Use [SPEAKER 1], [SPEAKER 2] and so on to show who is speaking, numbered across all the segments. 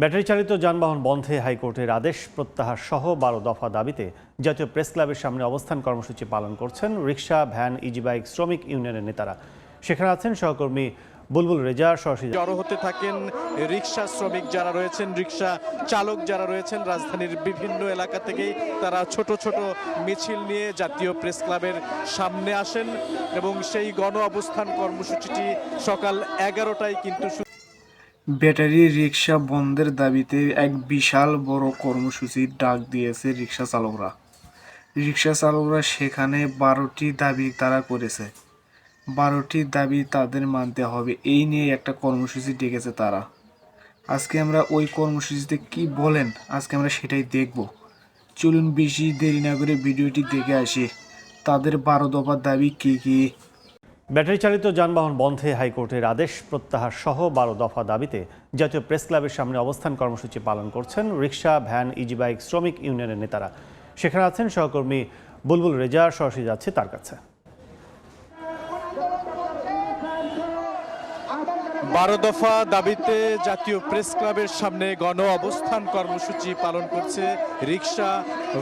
[SPEAKER 1] Battery চালিত যানবাহন বন্ধে হাইকোর্টের আদেশ প্রত্যাহার সহ বারো দফা দাবিতে জাতীয় প্রেস ক্লাবের সামনে অবস্থান কর্মসূচি পালন করছেন রিক্সা, ভ্যান, ইজি বাইক, শ্রমিক ইউনিয়নের নেতারা। সেখানে আছেন সহকর্মী বুলবুল রেজা সরাসরি
[SPEAKER 2] জড়ো হতে থাকেন রিক্সা শ্রমিক যারা রয়েছেন, রিক্সা চালক যারা রয়েছেন রাজধানীর বিভিন্ন এলাকা থেকেই তারা ছোট ছোট মিছিল নিয়ে জাতীয় প্রেস ক্লাবের সামনে আসেন এবং সেই গণ অবস্থান কর্মসূচিটি সকাল এগারোটায় কিন্তু
[SPEAKER 3] ব্যাটারি রিক্সা বন্ধের দাবিতে এক বিশাল বড় কর্মসূচির ডাক দিয়েছে রিক্সা চালকরা। রিক্সা চালকরা সেখানে বারোটি দাবি তারা করেছে। বারোটি দাবি তাদের মানতে হবে, এই নিয়ে একটা কর্মসূচি ডেকেছে তারা। আজকে আমরা ওই কর্মসূচিতে কি বলেন, আজকে আমরা সেটাই দেখব। চলুন বেশি দেরি না করে ভিডিওটি দেখে আসি। তাদের বারো দফার দাবি কী কী?
[SPEAKER 1] ব্যাটারি চালিত যানবাহন বন্ধে হাইকোর্টের আদেশ প্রত্যাহার সহ বারো দফা দাবিতে জাতীয় প্রেস ক্লাবের সামনে অবস্থান কর্মসূচি পালন করছেন রিক্সা, ভ্যান ইজিবাইক শ্রমিক ইউনিয়নের নেতারা। সেখানে আছেন সহকর্মী বুলবুল রেজা, সরাসরি যাচ্ছে তার কাছে।
[SPEAKER 2] বারো দফা দাবিতে জাতীয় প্রেস ক্লাবের সামনে গণ অবস্থান কর্মসূচি পালন করছে রিক্সা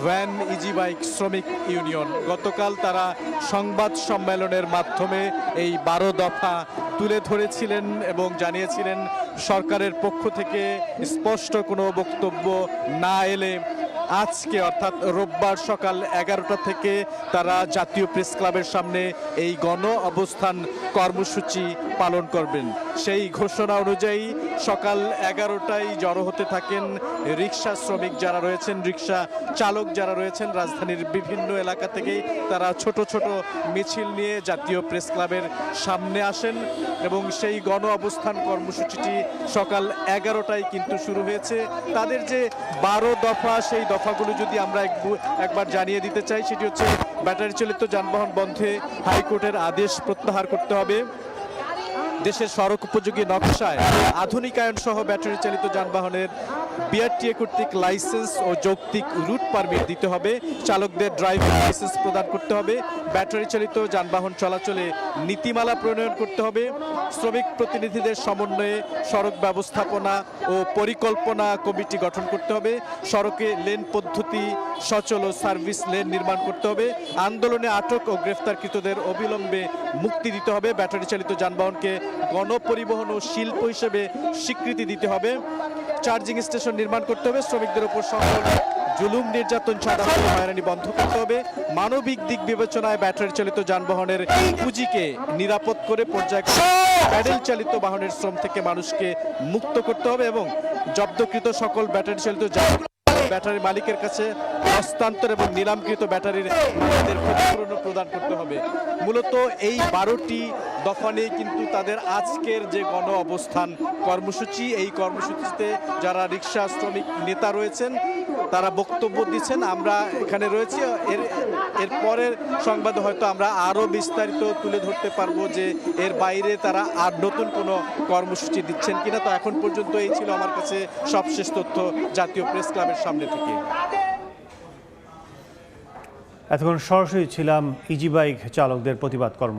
[SPEAKER 2] ভ্যান ইজি বাইক শ্রমিক ইউনিয়ন। গতকাল তারা সংবাদ সম্মেলনের মাধ্যমে এই বারো দফা তুলে ধরেছিলেন এবং জানিয়েছিলেন সরকারের পক্ষ থেকে স্পষ্ট কোনো বক্তব্য না এলে আজকে অর্থাৎ রোববার সকাল এগারোটা থেকে তারা জাতীয় প্রেস ক্লাবের সামনে এই গণ অবস্থান কর্মসূচি পালন করবেন। সেই ঘোষণা অনুযায়ী সকাল এগারোটায় জড়ো হতে থাকেন রিক্সা শ্রমিক যারা রয়েছেন, রিক্সা চালক যারা রয়েছেন রাজধানীর বিভিন্ন এলাকা থেকেই তারা ছোট ছোট মিছিল নিয়ে জাতীয় প্রেস ক্লাবের সামনে আসেন এবং সেই গণ অবস্থান কর্মসূচিটি সকাল এগারোটায় কিন্তু শুরু হয়েছে। তাদের যে বারো দফা সেই দফাগুলো যদি আমরা একবু- একবার জানিয়ে দিতে চাই, সেটি হচ্ছে ব্যাটারি চালিত যানবাহন বন্ধে হাইকোর্টের আদেশ প্রত্যাহার করতে হবে। দেশের সড়ক উপযোগী নকশায় আধুনিকায়ন সহ ব্যাটারি চালিত যানবাহনের বিআরটিএ কর্তৃক লাইসেন্স ও যৌক্তিক রুট পারমিট দিতে হবে। চালকদের ড্রাইভিং লাইসেন্স প্রদান করতে হবে। ব্যাটারি চালিত যানবাহন চলাচলে নীতিমালা প্রণয়ন করতে হবে। শ্রমিক প্রতিনিধিদের সমন্বয়ে সড়ক ব্যবস্থাপনা ও পরিকল্পনা কমিটি গঠন করতে হবে। সড়কে লেন পদ্ধতি, সচল ও সার্ভিস লেন নির্মাণ করতে হবে। আন্দোলনে আটক ও গ্রেফতারকৃতদের অবিলম্বে মুক্তি দিতে হবে। ব্যাটারি চালিত যানবাহনকে গণপরিবহন ও শিল্প হিসেবে স্বীকৃতি দিতে হবে। চার্জিং স্টেশন নির্মাণ করতে হবে। শ্রমিকদের উপর সকল জুলুম নির্যাতন ছাড়া হয়রানি বন্ধ করতে হবে। মানবিক দিক বিবেচনায় ব্যাটারি চালিত যানবাহনের পুঁজিকে নিরাপদ করে পর্যায় প্যাডেল চালিত বাহনের শ্রম থেকে মানুষকে মুক্ত করতে হবে এবং জব্দকৃত সকল ব্যাটারি চালিত যান ব্যাটারি মালিকের কাছে হস্তান্তর এবং নিলামকৃত ব্যাটারির মালিকদের ক্ষতিপূরণ প্রদান করতে হবে। মূলত এই বারোটি দফা নিয়ে কিন্তু তাদের আজকের যে গণ অবস্থান কর্মসূচি, এই কর্মসূচিতে যারা রিক্সা শ্রমিক নেতা রয়েছেন তারা বক্তব্য দিচ্ছেন, আমরা এখানে রয়েছি। এর এর পরের সংবাদে হয়তো আমরা আরও বিস্তারিত তুলে ধরতে পারব যে এর বাইরে তারা আর নতুন কোনো কর্মসূচি দিচ্ছেন কিনা। তো এখন পর্যন্ত এই ছিল আমার কাছে সবশেষ তথ্য জাতীয় প্রেস ক্লাবের সামনে থেকে।
[SPEAKER 1] এতক্ষণ সরাসরি ছিলাম ইজি বাইক চালকদের প্রতিবাদ কর্ম